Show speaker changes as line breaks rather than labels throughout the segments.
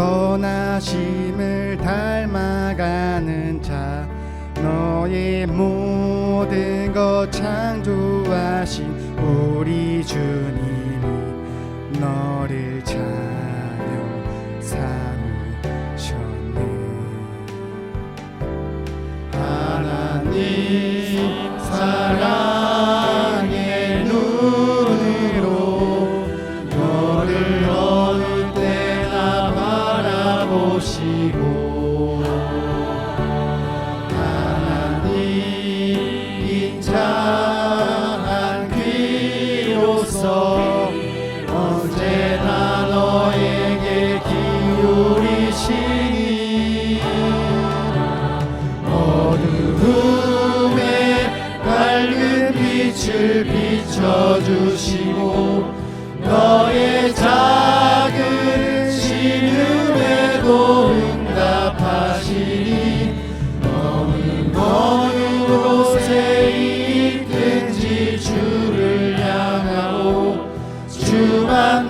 선하심을 닮아가는 자 너의 모든 것 창조하신 우리 주님이 너를 자 비춰주시고 너의 작은 신음에도 응답하시니 너는 어느 곳에 있든지 주를 향하고 주만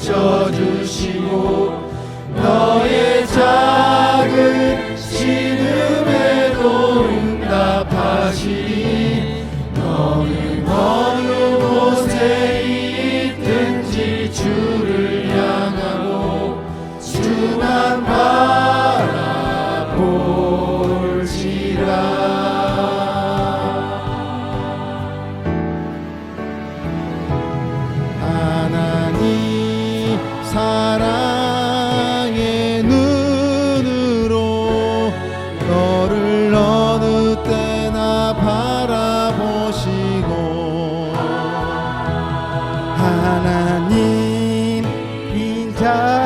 비춰주시고 너의 작은 신음에도 응답하시니 너는 어느 곳에 있든지 주를 향하고 주만 바라볼지라 time.